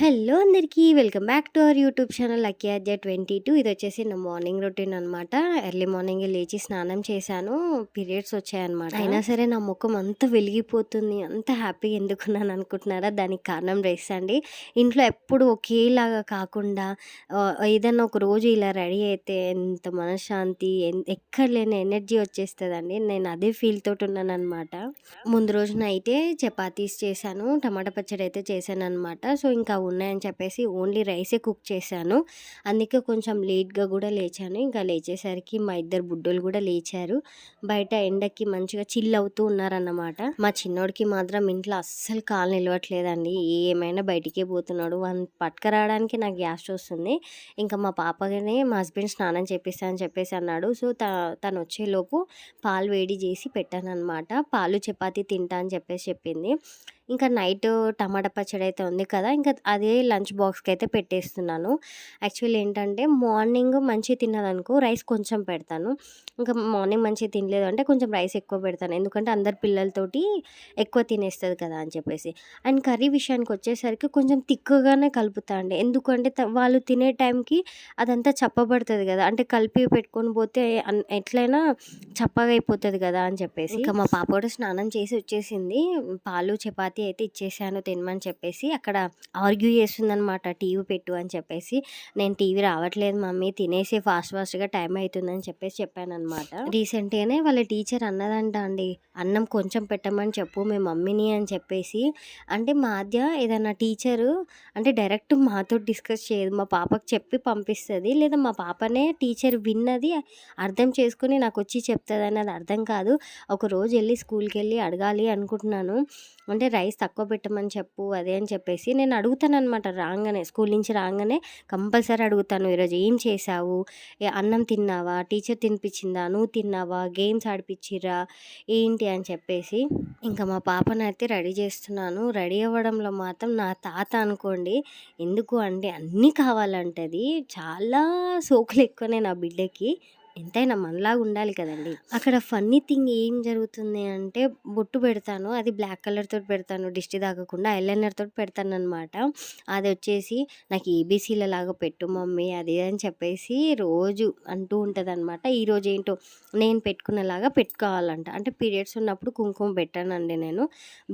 Hello అందరికీ welcome back to our YouTube channel Lucky Adya twenty two. ఇది వచ్చేసి నా మార్నింగ్ రొటీన్ అనమాట ఎర్లీ మార్నింగ్ లేచి స్నానం చేశాను. పీరియడ్స్ వచ్చాయన్నమాట. అయినా సరే నా ముఖం అంత వెలిగిపోతుంది. అంత హ్యాపీగా ఎందుకున్నాను అనుకుంటున్నారా? దానికి కారణం రేస్ అండి. ఇంట్లో ఎప్పుడు ఒకేలాగా కాకుండా ఏదైనా ఒక రోజు ఇలా రెడీ అయితే ఎంత మనశ్శాంతి ఎక్కడ లేని ఎనర్జీ వచ్చేస్తుందండి. నేను అదే ఫీల్ తోటి ఉన్నాను అనమాట ముందు రోజు నైటే చపాతీస్ చేశాను. టమాటా పచ్చడి అయితే చేశాను అనమాట సో ఇంకా ఉన్నాయని చెప్పేసి ఓన్లీ రైసే కుక్ చేశాను. అందుకే కొంచెం లేట్గా కూడా లేచాను. ఇంకా లేచేసరికి మా ఇద్దరు బుడ్డోలు కూడా లేచారు. బయట ఎండకి మంచిగా చిల్ అవుతూ ఉన్నారన్నమాట. మా చిన్నోడికి మాత్రం ఇంట్లో అస్సలు కాలు నిలవట్లేదండి. ఏమైనా బయటికే పోతున్నాడు. వన్ పట్టుకరావడానికి నాకు గ్యాస్ వస్తుంది. ఇంకా మా పాపగానే మా హస్బెండ్ స్నానం చేపిస్తా అని చెప్పేసి అన్నాడు. సో త తను వచ్చేలోపు పాలు వేడి చేసి పెట్టాను అనమాట పాలు చపాతి తింటా అని చెప్పేసి చెప్పింది. ఇంకా నైట్ టమాటా పచ్చడి అయితే ఉంది కదా ఇంకా అదే లంచ్ బాక్స్కి అయితే పెట్టేస్తున్నాను. యాక్చువల్లీ ఏంటంటే మార్నింగ్ మంచిగా తిన్నదనుకో రైస్ కొంచెం పెడతాను. ఇంకా మార్నింగ్ మంచిగా తినలేదు అంటే కొంచెం రైస్ ఎక్కువ పెడతాను. ఎందుకంటే అందరు పిల్లలతోటి ఎక్కువ తినేస్తుంది కదా అని చెప్పేసి. అండ్ కర్రీ విషయానికి వచ్చేసరికి కొంచెం తిక్కుగానే కలుపుతా అండి. ఎందుకంటే వాళ్ళు తినే టైంకి అదంతా చప్పబడుతుంది కదా. అంటే కలిపి పెట్టుకొని పోతే ఎట్లయినా చప్పగా అయిపోతుంది కదా అని చెప్పేసి. ఇంకా మా పాప కూడా స్నానం చేసి వచ్చేసింది. పాలు చపాతి అయితే ఇచ్చేసాను తినమని చెప్పేసి అక్కడ ఆర్గ్యూ చేస్తుందనమాట టీవీ పెట్టు అని చెప్పేసి. నేను టీవీ రావట్లేదు మమ్మీ తినేసి ఫాస్ట్ ఫాస్ట్గా టైం అవుతుందని చెప్పేసి చెప్పాను అనమాట రీసెంట్గానే వాళ్ళ టీచర్ అన్నదంట అండి అన్నం కొంచెం పెట్టమని చెప్పు మీ మమ్మీని అని చెప్పేసి. అంటే మాధ్య ఏదైనా టీచరు అంటే డైరెక్ట్ మాతో డిస్కస్ చేయదు మా పాపకు చెప్పి పంపిస్తుంది లేదా మా పాపనే టీచర్ విన్నది అర్థం చేసుకుని నాకు వచ్చి చెప్తుంది అది అర్థం కాదు. ఒక రోజు వెళ్ళి స్కూల్కి వెళ్ళి అడగాలి అనుకుంటున్నాను. అంటే రైస్ తక్కువ పెట్టమని చెప్పు అదే అని చెప్పేసి నేను అడుగుతాను అనమాట రాగానే స్కూల్ నుంచి రాగానే కంపల్సరీ అడుగుతాను ఈరోజు ఏం చేసావు ఏ అన్నం తిన్నావా? టీచర్ తినిపించిందా? నువ్వు తిన్నావా? గేమ్స్ ఆడిపించిరా ఏంటి? అని చెప్పేసి ఇంకా మా పాపనైతే రెడీ చేస్తున్నాను. రెడీ అవ్వడంలో మాత్రం నా తాత అనుకోండి ఎందుకు అంటే అన్నీ కావాలంటది. చాలా సోకులు ఎక్కువనే నా బిడ్డకి. ఎంతైనా మనలాగా ఉండాలి కదండి. అక్కడ ఫన్నీ థింగ్ ఏం జరుగుతుంది అంటే బొట్టు పెడతాను అది బ్లాక్ కలర్ తోటి పెడతాను దిష్టి తాగకుండా ఐలైనర్ తోటి పెడతాను అనమాట అది వచ్చేసి నాకు ఏబీసీల లాగా పెట్టు మమ్మీ అది అని చెప్పేసి రోజు అంటూ ఉంటుంది అనమాట ఈరోజు ఏంటో నేను పెట్టుకునేలాగా పెట్టుకోవాలంట. అంటే పీరియడ్స్ ఉన్నప్పుడు కుంకుమ పెట్టానండి నేను.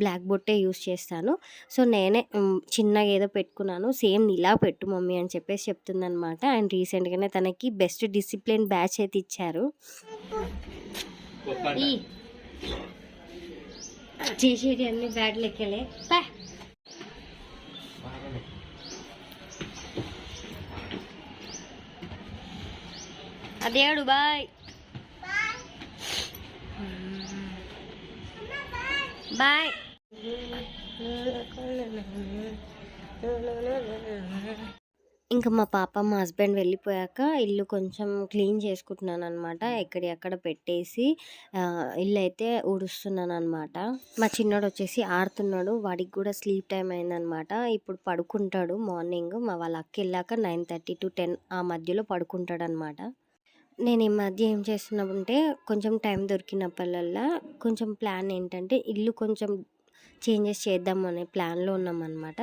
బ్లాక్ బొట్టే యూస్ చేస్తాను. సో నేనే చిన్నగా ఏదో పెట్టుకున్నాను సేమ్ ఇలా పెట్టు మమ్మీ అని చెప్పేసి చెప్తుంది అనమాట అండ్ రీసెంట్గానే తనకి బెస్ట్ డిసిప్లిన్ బ్యాచ్ అయితే ఇచ్చారు. ఈ చేసేటి అన్ని బ్యాడ్ లెక్కలే. అదేడు బాయ్. బాయ్. ఇంకా మా పాప మా హస్బెండ్ వెళ్ళిపోయాక ఇల్లు కొంచెం క్లీన్ చేసుకుంటున్నాను అనమాట ఎక్కడి అక్కడ పెట్టేసి ఇల్లు అయితే ఊడుస్తున్నాను అనమాట మా చిన్నోడు వచ్చేసి ఆడుతున్నాడు. వాడికి కూడా స్లీప్ టైం అయిందనమాట ఇప్పుడు పడుకుంటాడు మార్నింగ్. మా వాళ్ళ అక్క వెళ్ళాక నైన్ థర్టీ టు టెన్ ఆ మధ్యలో పడుకుంటాడు అనమాట నేను ఈ మధ్య ఏం చేస్తున్నామంటే కొంచెం టైం దొరికినప్పుడల్లా కొంచెం ప్లాన్ ఏంటంటే ఇల్లు కొంచెం చేంజెస్ చేద్దాం అనే ప్లాన్లో ఉన్నామన్నమాట.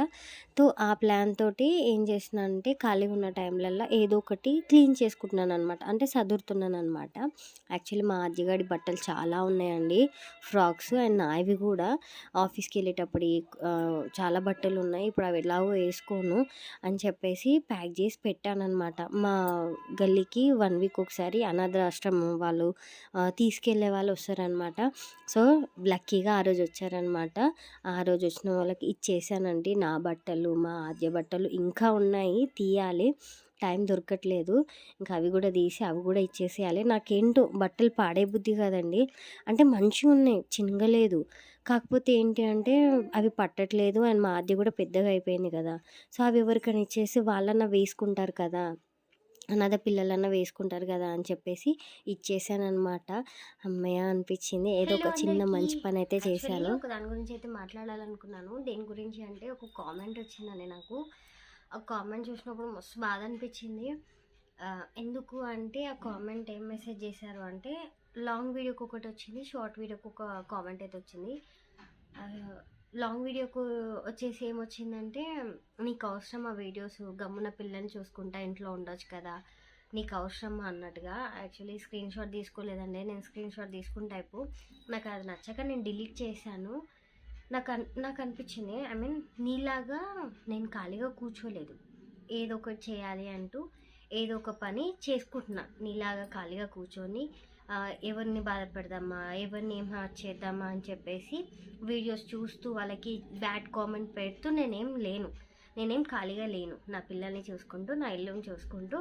తో ఆ ప్లాన్ తోటి ఏం అంటే ఖాళీగా ఉన్న టైంలల్లో ఏదో ఒకటి క్లీన్ చేసుకుంటున్నాను అనమాట అంటే చదువుతున్నాను అనమాట యాక్చువల్లీ మా అజ్జగాడి బట్టలు చాలా ఉన్నాయండి. ఫ్రాక్స్ అండ్ నావి కూడా ఆఫీస్కి వెళ్ళేటప్పుడు చాలా బట్టలు ఉన్నాయి. ఇప్పుడు అవి ఎలాగో వేసుకోను అని చెప్పేసి ప్యాక్ చేసి పెట్టాను అనమాట మా గల్లీకి వన్ వీక్ ఒకసారి అనాథ ఆశ్రమం వాళ్ళు తీసుకెళ్ళే తీసుకెళ్ళే వాళ్ళు వస్తారనమాట సో లక్కీగా ఆ రోజు వచ్చారనమాట ఆ రోజు వచ్చిన వాళ్ళకి ఇచ్చేసానండి. నా బట్టలు మా ఆద్య బట్టలు ఇంకా ఉన్నాయి తీయాలి. టైం దొరకట్లేదు. ఇంకా అవి కూడా తీసి అవి కూడా ఇచ్చేసేయాలి. నాకేంటో బట్టలు పాడే బుద్ధి కదండి. అంటే మంచిగా ఉన్నాయి చినగలేదు. కాకపోతే ఏంటి అంటే అవి పట్టట్లేదు. అండ్ మా ఆద్య కూడా పెద్దగా అయిపోయింది కదా. సో అవి ఎవరికైనా ఇచ్చేసి వాళ్ళన్నా వేసుకుంటారు కదా. అనాథ పిల్లలన్నా వేసుకుంటారు కదా అని చెప్పేసి ఇచ్చేసాను అనమాట అమ్మయ్య అనిపించింది. ఏదో ఒక చిన్న మంచి పని అయితే చేశాను ఒక దాని గురించి అయితే మాట్లాడాలనుకున్నాను. దేని గురించి అంటే ఒక కామెంట్ వచ్చిందండి నాకు. ఆ కామెంట్ చూసినప్పుడు మస్తు బాధ అనిపించింది. ఎందుకు అంటే ఆ కామెంట్ ఏం మెసేజ్ చేశారు అంటే లాంగ్ వీడియోకి ఒకటి వచ్చింది షార్ట్ వీడియోకి ఒక కామెంట్ అయితే వచ్చింది. లాంగ్ వీడియోకు వచ్చేసి ఏమొచ్చిందంటే నీకు అవసరం ఆ వీడియోస్? గమ్మున పిల్లని చూసుకుంటా ఇంట్లో ఉండొచ్చు కదా. నీకు అవసరమా? అన్నట్టుగా. యాక్చువల్లీ స్క్రీన్ షాట్ తీసుకోలేదండి. నేను స్క్రీన్ షాట్ తీసుకున్న టైపు నాకు అది నచ్చక నేను డిలీట్ చేశాను. నాకు అన్ నాకు అనిపించింది. ఐ మీన్ నీలాగా నేను ఖాళీగా కూర్చోలేదు. ఏదో ఒకటి చేయాలి అంటూ ఏదో ఒక పని చేసుకుంటున్నా. నీలాగా ఖాళీగా కూర్చొని ఎవరిని బాధ పెడదామా ఎవరిని ఏం హాట్ చేద్దామా అని చెప్పేసి వీడియోస్ చూస్తూ వాళ్ళకి బ్యాడ్ కామెంట్ పెడుతూ నేనేం లేను. నేనేం ఖాళీగా లేను. నా పిల్లల్ని చూసుకుంటూ నా ఇల్లుని చూసుకుంటూ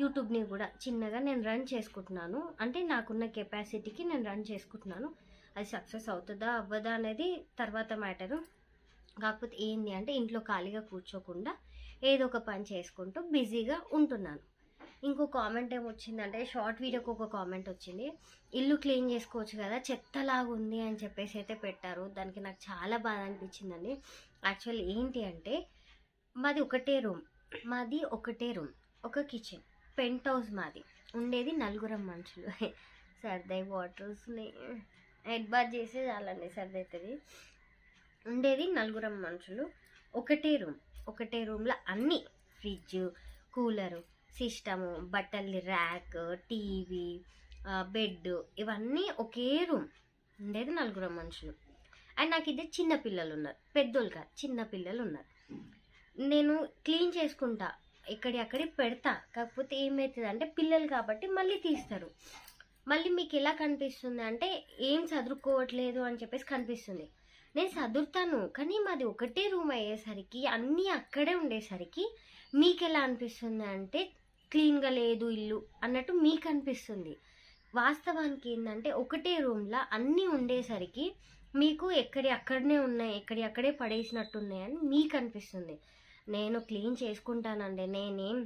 యూట్యూబ్ని కూడా చిన్నగా నేను రన్ చేసుకుంటున్నాను. అంటే నాకున్న కెపాసిటీకి నేను రన్ చేసుకుంటున్నాను. అది సక్సెస్ అవుతుందా అవ్వదా అనేది తర్వాత మ్యాటరు కాకపోతే ఏంటి అంటే ఇంట్లో ఖాళీగా కూర్చోకుండా ఏదో ఒక పని చేసుకుంటూ బిజీగా ఉంటున్నాను. ఇంకో కామెంట్ ఏమొచ్చిందంటే షార్ట్ వీడియోకి ఒక కామెంట్ వచ్చింది. ఇల్లు క్లీన్ చేసుకోవచ్చు కదా చెత్తలాగా ఉంది అని చెప్పేసి అయితే పెట్టారు. దానికి నాకు చాలా బాధ అనిపించిందండి. యాక్చువల్ ఏంటి అంటే మాది ఒకటే రూమ్ మాది ఒకటే రూమ్ ఒక కిచెన్ పెంట్ హౌస్ మాది. ఉండేది నలుగురం మనుషులు. సర్దై వాటర్స్ని హెడ్ బాత్ చేసే చాలండి సర్ది అవుతుంది ఉండేది నలుగురం మనుషులు. ఒకటే రూమ్ ఒకటే రూమ్లో అన్నీ. ఫ్రిడ్జ్ కూలరు సిస్టము బట్టలు ర్యాక్ టీవీ బెడ్ ఇవన్నీ ఒకే రూమ్. ఉండేది నలుగురం మనుషులు. అండ్ నాకు ఇద్దరు చిన్నపిల్లలు ఉన్నారు పెద్దోళ్ళు కాదు చిన్న పిల్లలు ఉన్నారు నేను క్లీన్ చేసుకుంటా. ఇక్కడి అక్కడి పెడతా. కాకపోతే ఏమవుతుంది అంటే పిల్లలు కాబట్టి మళ్ళీ తీస్తారు. మళ్ళీ మీకు ఎలా కనిపిస్తుంది అంటే ఏం చదువుకోవట్లేదు అని చెప్పేసి కనిపిస్తుంది. నేను చదువుతాను కానీ మాది ఒకటే రూమ్ అయ్యేసరికి అన్నీ అక్కడే ఉండేసరికి మీకు ఎలా అనిపిస్తుంది అంటే క్లీన్గా లేదు ఇల్లు అన్నట్టు మీకు అనిపిస్తుంది వాస్తవానికి ఏంటంటే ఒకటే రూమ్లో అన్నీ ఉండేసరికి మీకు ఎక్కడి అక్కడనే ఉన్నాయి ఎక్కడి అక్కడే పడేసినట్టున్నాయని మీకు అనిపిస్తుంది నేను క్లీన్ చేసుకుంటానండి నేనేం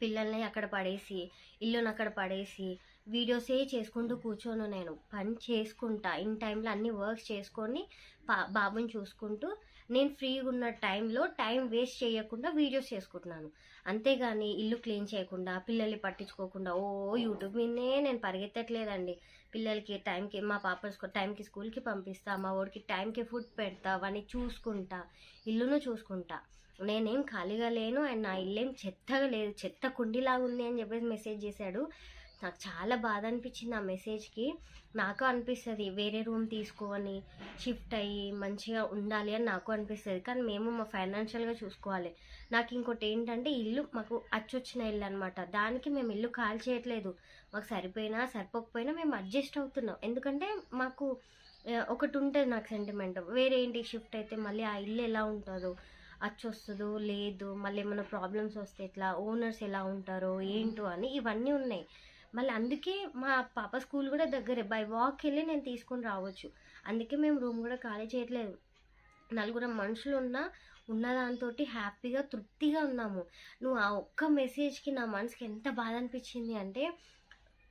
పిల్లల్ని అక్కడ పడేసి ఇల్లుని అక్కడ పడేసి వీడియోసే చేసుకుంటూ కూర్చోను నేను. పని చేసుకుంటా. ఇన్ టైంలో అన్ని వర్క్స్ చేసుకొని పా బాబుని చూసుకుంటూ నేను ఫ్రీగా ఉన్న టైంలో టైం వేస్ట్ చేయకుండా వీడియోస్ చేసుకుంటున్నాను. అంతేగాని ఇల్లు క్లీన్ చేయకుండా పిల్లల్ని పట్టించుకోకుండా ఓ యూట్యూబ్ మీదనే నేను పరిగెత్తట్లేదండి. పిల్లలకి టైంకి మా పాప టైంకి స్కూల్కి పంపిస్తా మా వాడికి టైంకి ఫుడ్ పెడతా వాడిని చూసుకుంటా ఇల్లును చూసుకుంటా. నేనేం ఖాళీగా లేను అండ్ నా ఇల్లేం చెత్తగా లేదు చెత్త కుండీలాగా ఉంది అని చెప్పేసి మెసేజ్ చేశాడు. నాకు చాలా బాధ అనిపించింది ఆ మెసేజ్కి. నాకు అనిపిస్తుంది వేరే రూమ్ తీసుకోవని షిఫ్ట్ అయ్యి మంచిగా ఉండాలి అని నాకు అనిపిస్తుంది. కానీ మేము మా ఫైనాన్షియల్గా చూసుకోవాలి. నాకు ఇంకోటి ఏంటంటే ఇల్లు మాకు అచ్చొచ్చిన ఇల్లు అనమాట దానికి మేము ఇల్లు కాల్ చేయట్లేదు. మాకు సరిపోయినా సరిపోకపోయినా మేము అడ్జస్ట్ అవుతున్నాం. ఎందుకంటే మాకు ఒకటి ఉంటుంది నాకు సెంటిమెంట్. వేరే ఇంటికి షిఫ్ట్ అయితే మళ్ళీ ఆ ఇల్లు ఎలా ఉంటుందో అచ్చొస్తుందో లేదు మళ్ళీ ఏమైనా ప్రాబ్లమ్స్ వస్తే ఎట్లా ఓనర్స్ ఎలా ఉంటారో ఏంటో అని ఇవన్నీ ఉన్నాయి. మళ్ళీ అందుకే మా పాప స్కూల్ కూడా దగ్గరే. బై వాక్ వెళ్ళి నేను తీసుకొని రావచ్చు. అందుకే మేము రూమ్ కూడా ఖాళీ చేయట్లేదు. నలుగురం మనుషులు ఉన్నా ఉన్న దాంతో హ్యాపీగా తృప్తిగా ఉన్నాము. నువ్వు ఆ ఒక్క మెసేజ్కి నా మనసుకి ఎంత బాధ అనిపించింది అంటే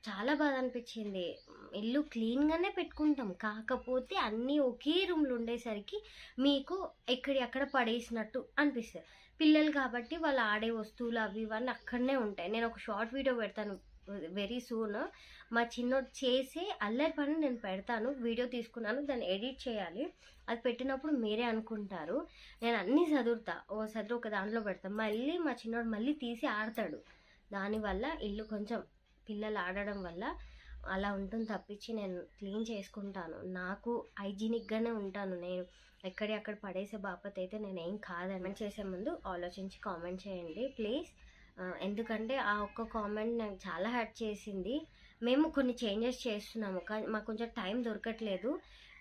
చాలా బాధ అనిపించింది. ఇల్లు క్లీన్గానే పెట్టుకుంటాం. కాకపోతే అన్నీ ఒకే రూమ్లో ఉండేసరికి మీకు ఎక్కడి అక్కడ పడేసినట్టు అనిపిస్తుంది. పిల్లలు కాబట్టి వాళ్ళు ఆడే వస్తువులు అవి ఇవన్నీ అక్కడనే ఉంటాయి. నేను ఒక షార్ట్ వీడియో పెడతాను. Very soon. మా చిన్నోడు చేసే అల్లరి పని నేను పెడతాను వీడియో తీసుకున్నాను దాన్ని ఎడిట్ చేయాలి. అది పెట్టినప్పుడు మీరే అనుకుంటారు. నేను అన్నీ చదువుతా ఓ చదువు ఒక దాంట్లో పెడతాను మళ్ళీ మా చిన్నోడు మళ్ళీ తీసి ఆడతాడు. దానివల్ల ఇల్లు కొంచెం పిల్లలు ఆడడం వల్ల అలా ఉంటుంది తప్పించి నేను క్లీన్ చేసుకుంటాను. నాకు హైజీనిక్గానే ఉంటాను. నేను ఎక్కడి అక్కడ పడేసే బాపత్ అయితే నేను ఏం కాదని చేసే ముందు ఆలోచించి కామెంట్ చేయండి ప్లీజ్. ఎందుకంటే ఆ ఒక్క కామెంట్ నాకు చాలా హర్ట్ చేసింది. మేము కొన్ని చేంజెస్ చేస్తున్నాము. కానీ మాకు కొంచెం టైం దొరకట్లేదు.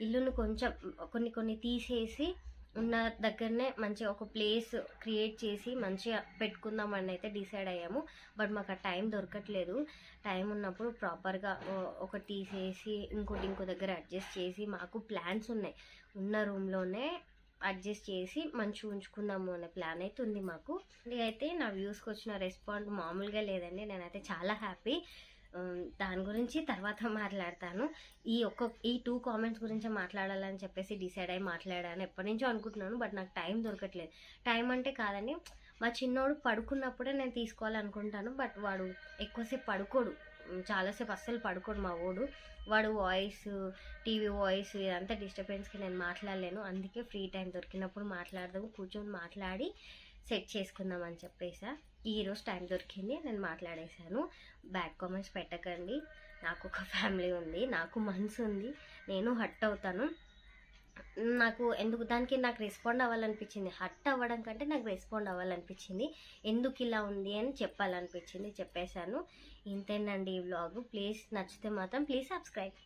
ఇల్లును కొంచెం కొన్ని కొన్ని తీసేసి ఉన్న దగ్గరనే మంచిగా ఒక ప్లేస్ క్రియేట్ చేసి మంచిగా పెట్టుకుందామని అయితే డిసైడ్ అయ్యాము. బట్ మాకు ఆ టైం దొరకట్లేదు. టైం ఉన్నప్పుడు ప్రాపర్గా ఒకటి తీసేసి ఇంకోటి ఇంకో దగ్గర అడ్జస్ట్ చేసి మాకు ప్లాన్స్ ఉన్నాయి. ఉన్న రూమ్లోనే అడ్జస్ట్ చేసి మంచిగా ఉంచుకుందాము అనే ప్లాన్ అయితే ఉంది మాకు. అయితే నా వ్యూస్కి వచ్చిన రెస్పాండ్ మామూలుగా లేదండి. నేనైతే చాలా హ్యాపీ. దాని గురించి తర్వాత మాట్లాడతాను. ఈ ఒక్క ఈ టూ కామెంట్స్ గురించి మాట్లాడాలని చెప్పేసి డిసైడ్ అయ్యి మాట్లాడాను. ఎప్పటి నుంచో అనుకుంటున్నాను బట్ నాకు టైం దొరకట్లేదు. టైం అంటే కాదండి మా చిన్నోడు పడుకున్నప్పుడే నేను తీసుకోవాలనుకుంటాను బట్ వాడు ఎక్కువసేపు పడుకోడు. చాలాసేపు అస్సలు పడుకోడు మా ఓడు. వాడు వాయిస్ టీవీ వాయిస్ ఇదంతా డిస్టర్బెన్స్కి నేను మాట్లాడలేను. అందుకే ఫ్రీ టైం దొరికినప్పుడు మాట్లాడదాము కూర్చొని మాట్లాడి సెట్ చేసుకుందాం అని చెప్పేసా. ఈరోజు టైం దొరికింది నేను మాట్లాడేశాను. బ్యాక్ కామెంట్స్ పెట్టకండి. నాకు ఒక ఫ్యామిలీ ఉంది నాకు మనసు ఉంది నేను హట్ అవుతాను. నాకు ఎందుకు దానికి నాకు రెస్పాండ్ అవ్వాలనిపించింది. హట్ అవ్వడం కంటే నాకు రెస్పాండ్ అవ్వాలనిపించింది. ఎందుకు ఇలా ఉంది అని చెప్పాలనిపించింది చెప్పేశాను. ఇంతేనండి ఈ వ్లాగ్ ప్లీజ్ నచ్చితే మాత్రం ప్లీజ్ సబ్స్క్రైబ్